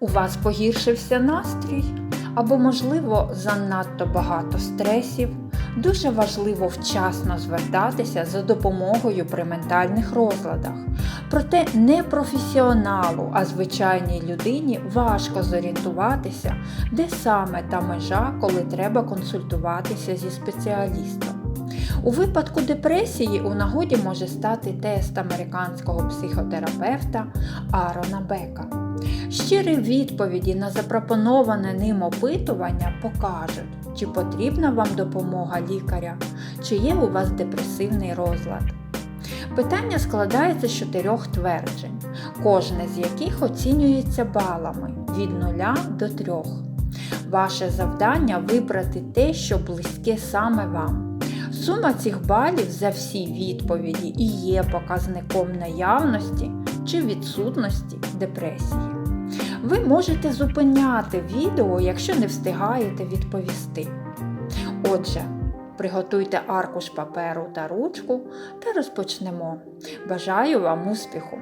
У вас погіршився настрій? Або, можливо, занадто багато стресів. Дуже важливо вчасно звертатися за допомогою при ментальних розладах. Проте не професіоналу, а звичайній людині важко зорієнтуватися, де саме та межа, коли треба консультуватися зі спеціалістом. У випадку депресії у нагоді може стати тест американського психотерапевта Арона Бека. Щирі відповіді на запропоноване ним опитування покажуть, чи потрібна вам допомога лікаря, чи є у вас депресивний розлад. Питання складається з чотирьох тверджень, кожне з яких оцінюється балами від 0 до 3. Ваше завдання вибрати те, що близьке саме вам. Сума цих балів за всі відповіді і є показником наявності чи відсутності депресії. Ви можете зупиняти відео, якщо не встигаєте відповісти. Отже, приготуйте аркуш паперу та ручку та розпочнемо. Бажаю вам успіху!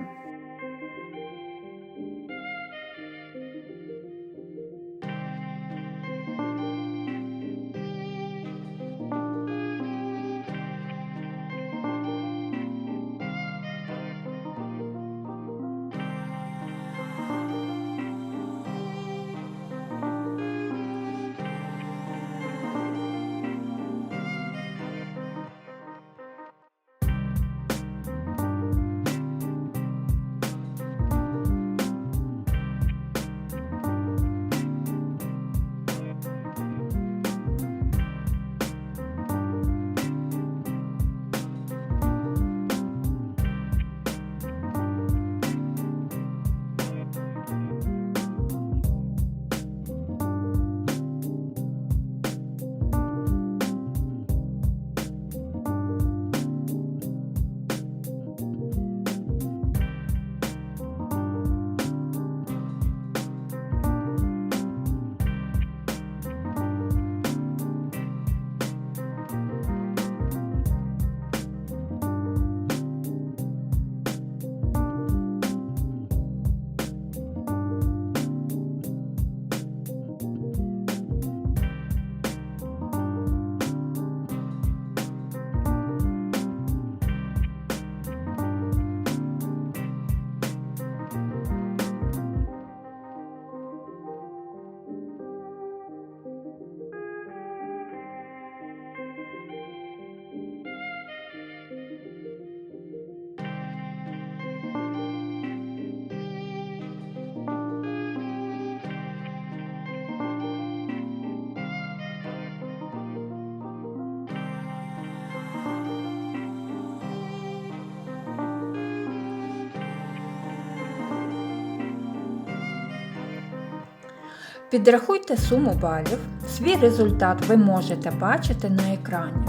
Підрахуйте суму балів. Свій результат ви можете бачити на екрані.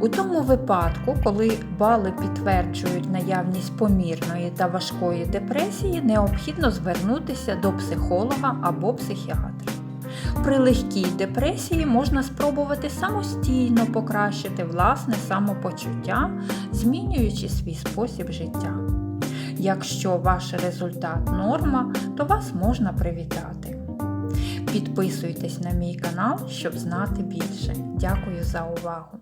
У тому випадку, коли бали підтверджують наявність помірної та важкої депресії, необхідно звернутися до психолога або психіатра. При легкій депресії можна спробувати самостійно покращити власне самопочуття, змінюючи свій спосіб життя. Якщо ваш результат норма, то вас можна привітати. Підписуйтесь на мій канал, щоб знати більше. Дякую за увагу!